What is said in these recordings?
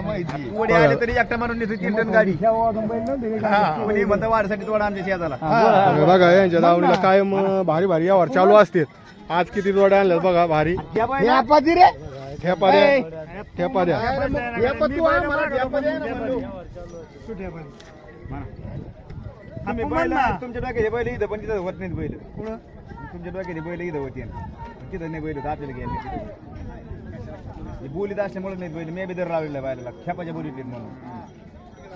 माहिती. वडे आले तरी एकटा मारून नेतो तीन टन गाडी. कोणी म्हणतं वाढसाठी तोडा आमच्या शेताला तर बघा यांच्या दावणीला कायम अं, भारी भारी यावर चालू असते आज किती जोड्या आणल्यात बघा भारी. रे. ठेपा द्या. द्या. तुमच्या डोक्याचे बैल इथं पण तिथं होत नाहीत बैल. तुमच्या डोक्याचे बैल इथं होते. तिथं नाही बैल आपल्याला घ्यायला हे बोलीत असल्यामुळे नाही बैल मी बी दर लावलेला बायला खेपाच्या बोलीत म्हणून.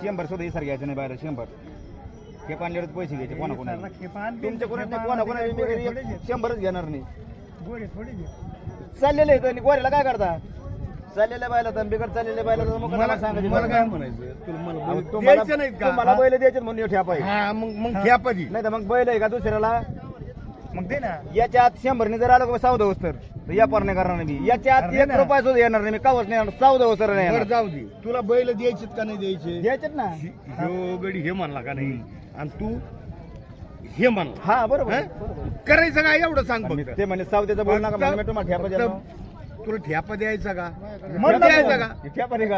शंभर सुद्धा इसर घ्यायचं नाही बायला शंभर. खेप आणल्यावर पैसे घ्यायचे कोणा कोणा तुमच्या कोणा नाही कोणा कोणा शंभरच घेणार नाही. चाललेले आहेत आणि गोऱ्याला काय करता? चाललेल्या बायला तर बिकट चाललेल्या बायला तर मग मला सांगायचं मला काय म्हणायचं? मला द्यायचं नाहीत का? तुम्हाला बैल द्यायचे म्हणून हा मग मग ढ्यापा दे नाही तर मग बैल आहे का दुसऱ्याला? मग दे ना. याच्या आत शंभरने जर आलं का चौदा वस्तर तर. या पर नाही करणार नाही मी. याच्या आत एक रुपया सुद्धा येणार नाही. मी कावच नाही येणार. चौदा वस्तर नाही बरं येणार. जाऊ दे. तुला बैल द्यायचेत का नाही द्यायचे? द्यायचेत ना. ह्यो गडी हे म्हणला का नाही? आणि तू हे म्हणला. हा बरोबर हा? बरोबर. करायचं का? एवढं सांग मी- फक्त. ते म्हणजे सावतेचं बोल नका म्हणजे मी तुम्हाला ठेपा द्यायला लावू. तुला ठ्यापा द्यायचा का? म्हणलं द्यायचा का? हे ठेपा नाही का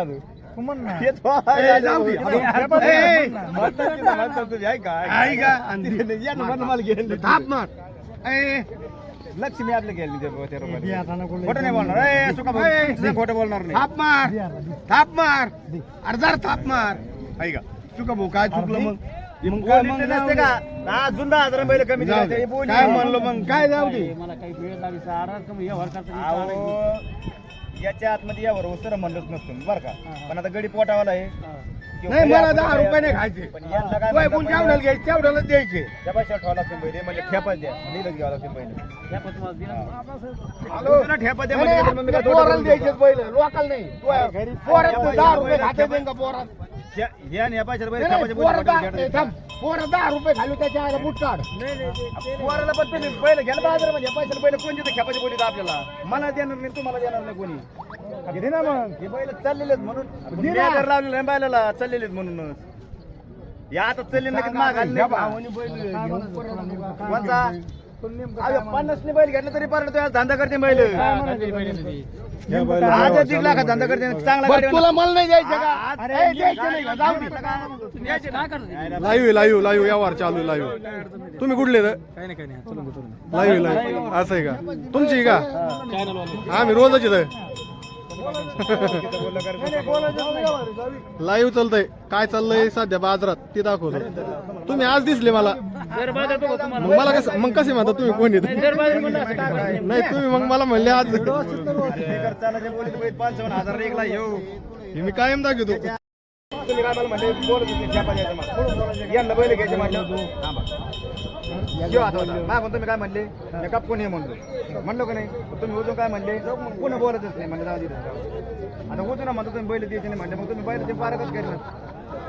हो, ए, जाऊ दे. अरे, ठेपा ए, दे. ए, म्हणतात की नाही, म्हणतात तुझी, आहे का? आहे का? आणि दे. या ना, म्हणलं मला घ्यायला दे. थाप मार ए, लक्ष्मी त्या रुपयाला. खोटं नाही बोलणार. ए, सुका भाऊ, ए, तुझं खोटं बोलणार नाही. थाप मार. थाप मार. अर्धार थाप मार. आहे का? चुका भाऊ काय चुकलं मग? मग काय नसते का? हा जुंदा हजार कमी जाऊ दे. काय म्हणलं मग? काय जाऊ दे? अहो, याच्या आतमध्ये यावर उसर म्हणलंच नसतं बरं का? पण आता गडी पोटावाला आहे. नाही मला दहा काय- रुपये नाही खायचे. पण यांना काय घ्यायचे तेवढ्याला द्यायचे. लागतं पहिले म्हणजे ठेपाच द्या. नीलच घ्यावं लागतं पहिले. हॅलो? तुला ठेपा द्या नाही, म्हणजे नाही, मग मी काय पोराला थोडं द्यायचे पहिले लोकल नाही. तू पोरात ठेपा दहा रुपये ठेपा खाते द्या. देईन का पोरात? या- या आणि या पैशाला पहिले नाही, नाही, ठेपाच्या पोरं दहा-. थांब. पोरं रुपये खाली त्याच्या आईला बुट काढ. पोराला पण तुम्ही पहिले घ्यायला बाजार म्हणजे पैशाला पहिले कोण देतं? आपल्याला. मला देणार नाही तुम्हाला देणार नाही कोणी. घे ना मग. हे बैल चाललेले म्हणून. दे ना. लावलेलं बैलाला म्हणूनच. या आता चालले नक्कीच माग आले नाही का? अरे बैल घेतला तरी परत धंदा करते बैल. लाख धंदा करते चांगला बरं, गाडी तुला मला नाही द्यायचं का? आज- अरे, द्यायचं नाही का? जाऊ दे. द्यायचे ना. लाईव्ह लाईव्ह लाईव्ह यावर चालू लाईव्ह तुम्ही कुठले लाईव्ह लाईव्ह असं आहे का? तुमची का? आम्ही रोजच इथं लाईव्ह चालतंय. काय चाललंय सध्या बाजारात? ते दाखवतो. तुम्ही आज दिसले मला. मग मला कसं मग कसे म्हणता तुम्ही कोण येत? नाही तुम्ही मग मला म्हणले आज. मी कायम दाखवतो. तुम्ही काय मला म्हणले बोलत होते छापा द्यायचा मला. यांना बैल घ्यायचे म्हणले थांबा. शिव आता होता. मागून तुम्ही काय म्हणले मी काप कोणी म्हणलो म्हणलो का नाही तुम्ही अजून काय म्हणले कोणी बोलतच नाही म्हणजे जाऊ दे आता होतो ना म्हणतो तुम्ही बैल द्यायचे नाही म्हणले मग तुम्ही बैल ते पारकच करणार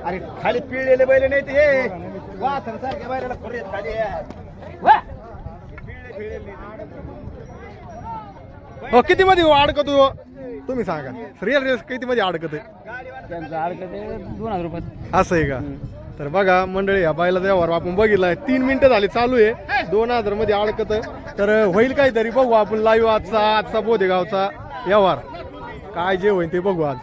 अरे खाली पिळलेले बैल नाही ते हे वासर सारख्या बैलाला आहेत खाली. वा! पिळले- पिळलेले नाही. हो किती मध्ये अडकतो तुम्ही सांगा. रिअल रेस किती मध्ये अडकत दोन हजार रुपये असं आहे का? तर बघा मंडळी या बायला व्यवहार आपण बघितलाय. तीन मिनिटं झाली चालू आहे. दोन हजारमध्ये अडकत तर होईल काहीतरी बघू आपण लाईव्ह आजचा आजचा बोधेगावचा व्यवहार. काय जे होईल ते बघू आज.